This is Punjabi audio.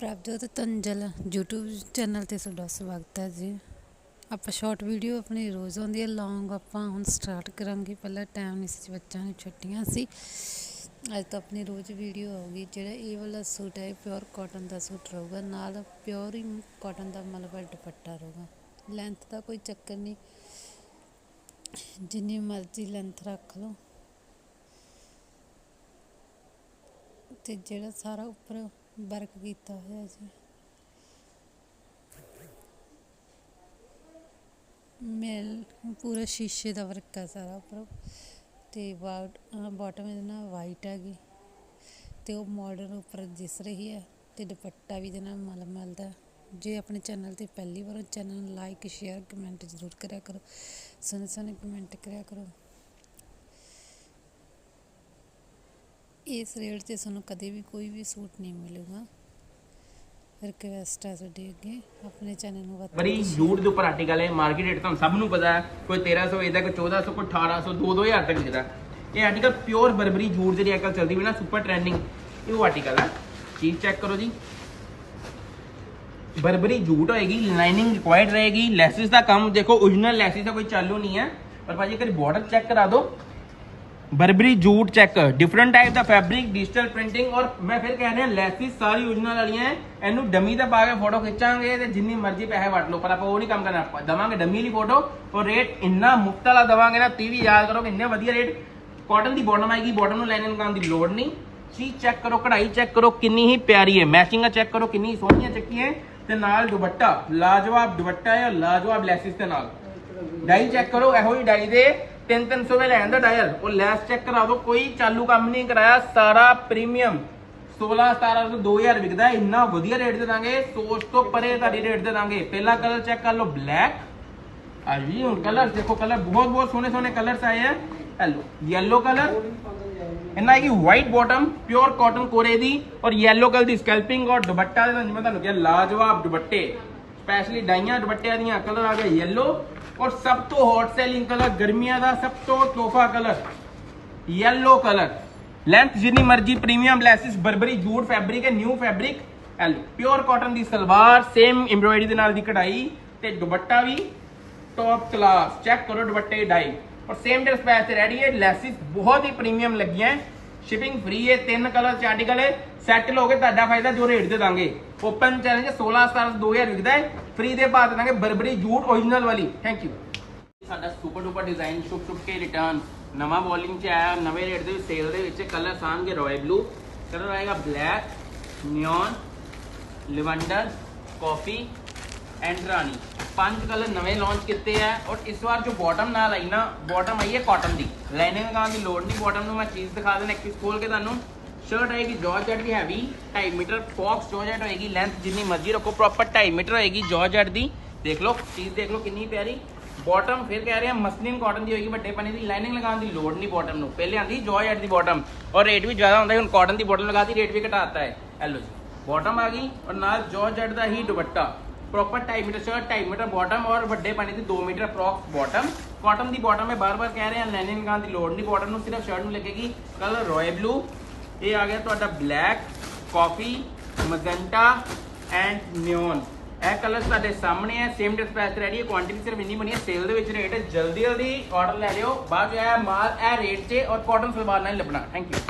ਪ੍ਰਭਜੋਤ ਤੰਜਲ ਯੂਟਿਊਬ ਚੈਨਲ ਤੇ ਤੁਹਾਡਾ ਸਵਾਗਤ ਹੈ ਜੀ। ਆਪਾਂ ਸ਼ਾਰਟ ਵੀਡੀਓ ਆਪਣੀ ਰੋਜ਼ ਆਉਂਦੀ ਹੈ ਲੌਂਗ ਆਪਾਂ ਹੁਣ ਸਟਾਰਟ ਕਰਾਂਗੇ। ਪਹਿਲਾਂ ਟਾਈਮ ਨਹੀਂ ਸੀ, ਬੱਚਿਆਂ ਨੂੰ ਛੁੱਟੀਆਂ ਸੀ। ਅੱਜ ਤਾਂ ਆਪਣੀ ਰੋਜ਼ ਵੀਡੀਓ ਆਊਗੀ, ਜਿਹੜਾ ਇਹ ਵਾਲਾ ਸੂਟ ਹੈ ਪਿਓਰ ਕਾਟਨ ਦਾ ਸੂਟ ਰਹੂਗਾ। ਨਾਲ ਪਿਓਰ ਹੀ ਕਾਟਨ ਦਾ ਮਲਬਾ ਦੁਪੱਟਾ ਰਹੂਗਾ। ਲੈਂਥ ਦਾ ਕੋਈ ਚੱਕਰ ਨਹੀਂ। ਜਿੰਨੀ ਮਰਜ਼ੀ ਲੈਂਥ ਰੱਖ ਲਓ। ਤੇ ਜਿਹੜਾ ਸਾਰਾ ਉੱਪਰ ਵਰਕ ਕੀਤਾ ਹੋਇਆ ਜੀ। ਮੇਲ ਪੂਰਾ ਸ਼ੀਸ਼ੇ ਦਾ ਵਰਕ ਹੈ ਸਾਰਾ ਉੱਪਰ। ਤੇ ਬਾਟਮ ਇਹਦੇ ਨਾਲ ਵਾਈਟ ਹੈਗੀ ਤੇ ਉਹ ਮਾਡਰਨ ਉੱਪਰ ਦਿਸ ਰਹੀ ਹੈ ਤੇ ਦੁਪੱਟਾ ਵੀ ਇਹਦੇ ਨਾਲ ਮਲਮਲ ਦਾ। ਜੇ ਆਪਣੇ ਚੈਨਲ ਤੇ ਪਹਿਲੀ ਵਾਰ ਚੈਨਲ ਲਾਈਕ ਸ਼ੇਅਰ ਕਮੈਂਟ ਜ਼ਰੂਰ ਕਰਿਆ ਕਰੋ। ਸੋਹਣੇ ਸੋਹਣੇ ਕਮੈਂਟ ਕਰਿਆ ਕਰੋ। ਇਸ ਰੇਟ ਤੇ ਤੁਹਾਨੂੰ ਕਦੇ ਵੀ ਕੋਈ ਵੀ ਸੂਟ ਨਹੀਂ ਮਿਲੂਗਾ। ਰਿਕਵੈਸਟ ਹੈ ਤੁਹਾਡੇ ਅੱਗੇ। ਆਪਣੇ ਚੈਨਲ ਨੂੰ ਵੱਧ ਬੜੀ ਜੂਟ ਦੇ ਉੱਪਰ ਆਰਟੀਕਲ ਹੈ ਮਾਰਕੀਟ ਰੇਟ ਤੁਹਾਨੂੰ ਸਭ ਨੂੰ ਪਤਾ ਹੈ। ਕੋਈ 1300 ਵੇਚਦਾ ਕੋਈ 1400 ਕੋਈ 1800 2 2000 ਤੱਕ ਵਿਕਦਾ। ਇਹ ਆਰਟੀਕਲ ਪਿਓਰ ਬਰਬਰੀ ਜੂਟ ਜਿਹੜੀ ਅੱਜਕੱਲ ਚੱਲਦੀ ਵੀ ਨਾ ਸੁਪਰ ਟ੍ਰੈਂਡਿੰਗ ਇਹ ਉਹ ਆਰਟੀਕਲ ਹੈ। ਚੀਜ਼ ਚੈੱਕ ਕਰੋ ਜੀ। ਬਰਬਰੀ ਜੂਟ ਹੋਏਗੀ ਲਾਈਨਿੰਗ ਰਿਕੁਆਇਰਡ ਰਹੇਗੀ ਲੈਸਿਸ ਦਾ ਕੰਮ ਦੇਖੋ origignal ਲੈਸਿਸ ਦਾ ਕੋਈ ਚਾਲੂ ਨਹੀਂ ਹੈ। ਪਰ ਭਾਜੀ ਇੱਕ ਬਾਰਡਰ ਚੈੱਕ ਕਰਾ ਦਿਓ। Burberry jute check different type ਦਾ ਫੈਬਰਿਕ ਡਿਜੀਟਲ ਪ੍ਰਿੰਟਿੰਗ ਔਰ ਮੈਂ ਫਿਰ ਕਹਿ ਰਿਹਾ ਲੈਸਿਸ ਸਾਰੀ origignal ਵਾਲੀਆਂ ਹੈ। ਇਹਨੂੰ ਡਮੀ ਤੇ ਪਾ ਕੇ ਫੋਟੋ ਖਿੱਚਾਂਗੇ ਤੇ ਜਿੰਨੀ ਮਰਜ਼ੀ ਪੈਸੇ ਵਟ ਲਓ, ਪਰ ਆਪਾਂ ਉਹ ਨਹੀਂ ਕੰਮ ਕਰਨਾ ਦਵਾਂਗੇ ਡਮੀ ਲਈ ਫੋਟੋ ਔਰ ਰੇਟ ਇੰਨਾ ਮੁਫਤ ਵਾਲਾ ਦਵਾਂਗੇ ਨਾ ਤੀ ਵੀ ਯਾਦ ਕਰੋ ਕਿ ਇੰਨੇ ਵਧੀਆ ਰੇਟ ਕਾਟਨ ਦੀ ਬਾਟਮ ਆਏਗੀ ਬਾਟਮ ਨੂੰ ਲਾਈਨਿੰਗ ਕਰਨ ਦੀ ਲੋੜ ਨਹੀਂ। ਚੀਜ਼ ਚੈੱਕ ਕਰੋ, ਕਢਾਈ ਚੈੱਕ ਕਰੋ, ਕਿੰਨੀ ਹੀ ਪਿਆਰੀ ਹੈ। ਮੈਚਿੰਗਾਂ ਚੈੱਕ ਕਰੋ, ਕਿੰਨੀ ਸੋਹਣੀਆਂ ਚੱਕੀਆਂ ਤੇ ਨਾਲ ਦੁਪੱਟਾ, ਲਾਜਵਾਬ ਦੁਪੱਟਾ ਹੈ ਲਾਜਵਾਬ ਲੈਸਿਸ ਦੇ ਨਾਲ। ਡਾਈ ਚੈੱਕ ਕਰੋ, ਇਹੋ ਹੀ ਡਾਈ ਦੇ 3-300 ਦੇ ਲੈਣ ਦਾ ਡਾਇਲ ਉਹ ਲੈਸ ਚੈੱਕ ਕਰਾ ਦਿਓ, ਕੋਈ ਚਾਲੂ ਕੰਮ ਨਹੀਂ ਕਰਾਇਆ। ਸਾਰਾ ਪ੍ਰੀਮੀਅਮ 16 17 ਤੋਂ 2000 ਵਿਕਦਾ ਇੰਨਾ ਵਧੀਆ ਰੇਟ ਦੇ ਦਾਂਗੇ। ਸੋਚ ਤੋਂ ਪਰੇ ਤੁਹਾਡੀ ਰੇਟ ਦੇ ਦਾਂਗੇ। ਪਹਿਲਾ ਕਲਰ ਚੈੱਕ ਕਰ ਲਓ ਬਲੈਕ ਆ ਜੀ, ਹੁਣ ਕਲਰ ਦੇਖੋ ਕਲਰ ਬਹੁਤ ਬਹੁਤ ਸੋਹਣੇ ਸੋਹਣੇ ਕਲਰਸ ਆਏ ਆ। ਹੈਲੋ ਯੈਲੋ ਕਲਰ ਇਹਨਾਂ ਹੈਗੀ ਵਾਈਟ ਬਾਟਮ ਪਿਓਰ ਕਾਟਨ ਕੋਰੇ ਦੀ ਔਰ ਯੈਲੋ ਕਲਰ ਦੀ ਸਕੈਲਪਿੰਗ ਔਰ ਦੁਪੱਟਾ ਦੇ ਜਿਵੇਂ ਤੁਹਾਨੂੰ ਕਿਹਾ, ਲਾਜਵਾਬ ਦੁਪੱਟੇ। ਸਪੈਸ਼ਲੀ ਡਾਈਆਂ ਦੁਪੱਟਿਆਂ ਦੀਆਂ ਕਲਰ ਆ ਗਿਆ ਯੈਲੋ ਔਰ ਸਭ ਤੋਂ ਹੌਟ ਸੈਲਿੰਗ ਕਲਰ ਗਰਮੀਆਂ ਦਾ ਸਭ ਤੋਂ ਤੋਹਫਾ ਕਲਰ ਯੈਲੋ ਕਲਰ ਲੈਂਥ ਜਿੰਨੀ ਮਰਜ਼ੀ premium laces, burberry jute fabric ਹੈ new fabric L pure cotton ਦੀ ਸਲਵਾਰ ਸੇਮ ਐਮਬ੍ਰੋਇਡਰੀ ਦੇ ਨਾਲ ਦੀ ਕਢਾਈ ਤੇ ਦੁਪੱਟਾ ਵੀ ਟੌਪ ਕਲਾਸ ਚੈੱਕ ਕਰੋ ਦੁਪੱਟੇ ਡਾਈ ਔਰ ਸੇਮ ਡੇ ਸਪੈਸ ਤੇ ਰੈਡੀ ਹੈ, ਲੈਸਿਸ ਬਹੁਤ ਹੀ ਪ੍ਰੀਮੀਅਮ ਲੱਗੀਆਂ ਸ਼ਿਪਿੰਗ ਫ੍ਰੀ ਹੈ, ਤਿੰਨ ਕਲਰ ਚ ਆਰਟੀਕਲ ਹੈ ਸੈੱਟ ਲੋਗੇ ਤੁਹਾਡਾ ਫਾਇਦਾ ਜੋ ਰੇਟ ਦੇ ਦਾਂਗੇ। ਓਪਨ ਚੈਲੰਜ 16 17 2000 ਵਿਕਦਾ ਹੈ ਫ੍ਰੀ ਦੇ ਬਾਅਦ ਦਾਂਗੇ ਬਰਬਰੀ ਜੂਟ origignal ਵਾਲੀ। ਥੈਂਕ ਯੂ ਸਾਡਾ ਸੁਪਰ ਡੂਪਰ ਡਿਜ਼ਾਈਨ ਸ਼ੁਭ ਸ਼ੁਭ ਕੇ ਰਿਟਰਨ ਨਵਾਂ ਬੋਲਿੰਗ ਚ ਆਇਆ, ਨਵੇਂ ਰੇਟ ਦੇ ਸੇਲ ਦੇ ਵਿੱਚ ਕਲਰ ਸਾਂਗੇ ਰਾਇਲ ਬਲੂ ਕਲਰ ਆਏਗਾ black neon lavender coffee and ਰਾਣੀ। ਪੰਜ ਕਲਰ ਨਵੇਂ ਲਾਂਚ ਕੀਤੇ ਆ ਔਰ ਇਸ ਵਾਰ ਜੋ ਬਾਟਮ ਨਾਲ ਆਈ ਨਾ ਬਾਟਮ ਆਈ ਹੈ ਕਾਟਨ ਦੀ। ਲਾਈਨਿੰਗ ਲਗਾਉਣ ਦੀ ਲੋੜ ਨਹੀਂ ਬਾਟਮ ਨੂੰ ਮੈਂ ਚੀਜ਼ ਦਿਖਾ ਦੇਣਾ ਇੱਕ ਪੀਸ ਖੋਲ ਕੇ ਤੁਹਾਨੂੰ। ਸ਼ਰਟ ਆਏਗੀ ਜਾਰਜਟ ਦੀ ਹੈਵੀ 2.5 ਮੀਟਰ ਫੌਕਸ ਜਾਰਜਟ ਹੋਏਗੀ ਲੈਂਥ ਜਿੰਨੀ ਮਰਜ਼ੀ ਰੱਖੋ ਪ੍ਰੋਪਰ 2.5 ਮੀਟਰ ਹੋਏਗੀ ਜਾਰਜਟ ਦੀ। ਦੇਖ ਲਓ, ਚੀਜ਼ ਦੇਖ ਲਓ ਕਿੰਨੀ ਪਿਆਰੀ। ਬਾਟਮ ਫਿਰ ਕਹਿ ਰਹੇ ਆ ਮਸਲਿਨ ਕਾਟਨ ਦੀ ਹੋਏਗੀ, ਵੱਡੇ ਪਾਣੀ ਦੀ। ਲਾਈਨਿੰਗ ਲਗਾਉਣ ਦੀ ਲੋੜ ਨਹੀਂ ਬਾਟਮ ਨੂੰ। ਪਹਿਲੇ ਆਂਦੀ ਜਾਰਜਟ ਦੀ ਬਾਟਮ ਔਰ ਰੇਟ ਵੀ ਜ਼ਿਆਦਾ ਹੁੰਦਾ ਹੈ ਹੁਣ ਕਾਟਨ ਦੀ ਬਾਟਮ ਲਗਾਤੀ ਰੇਟ ਵੀ ਘਟਾਤਾ ਹੈ। ਐਲੋ ਜੀ। ਬਾਟਮ ਆ ਗਈ ਔਰ ਨਾਲ ਜਾਰਜਟ ਦਾ ਹੀ ਦੁਪੱਟਾ। Proper 2.5 metre shirt 2.5 metre bottom ਔਰ ਵੱਡੇ ਪਾਣੀ ਦੀ 2 ਮੀਟਰ ਅਪਰੋਕਸ ਬਾਟਮ ਕਾਟਨ ਦੀ ਬਾਟਮ ਮੈਂ ਬਾਰ-ਬਾਰ ਕਹਿ ਰਿਹਾ ਹਾਂ ਲਾਈਨਿੰਗ ਦੀ ਲੋੜ ਨਹੀਂ ਬਾਟਮ ਨੂੰ ਸਿਰਫ ਸ਼ਰਟ ਨੂੰ ਲੱਗੇਗੀ ਕਲਰ ਰਾਇਲ ਬਲੂ ਇਹ ਆ ਗਿਆ ਤੁਹਾਡਾ black coffee magenta and neon ਇਹ ਕਲਰ ਤੁਹਾਡੇ ਸਾਹਮਣੇ ਹੈ ਸੇਮ ਡਿਸਪੈਚ ਰੈਡੀ ਹੈ ਕੁਆਂਟੀਟੀ ਸਿਰਫ ਇੰਨੀ ਬਣੀ ਹੈ ਸੇਲ ਦੇ ਵਿੱਚ ਰੇਟ ਹੈ ਜਲਦੀ ਜਲਦੀ ਆਰਡਰ ਲੈ ਲਿਓ। ਬਾਅਦ ਇਹ ਮਾਲ, ਇਹ ਰੇਟ 'ਚ ਔਰ ਕਾਟਨ ਸਲਵਾਰ ਨਾਲ ਹੀ ਲੱਭਣਾ। Thank you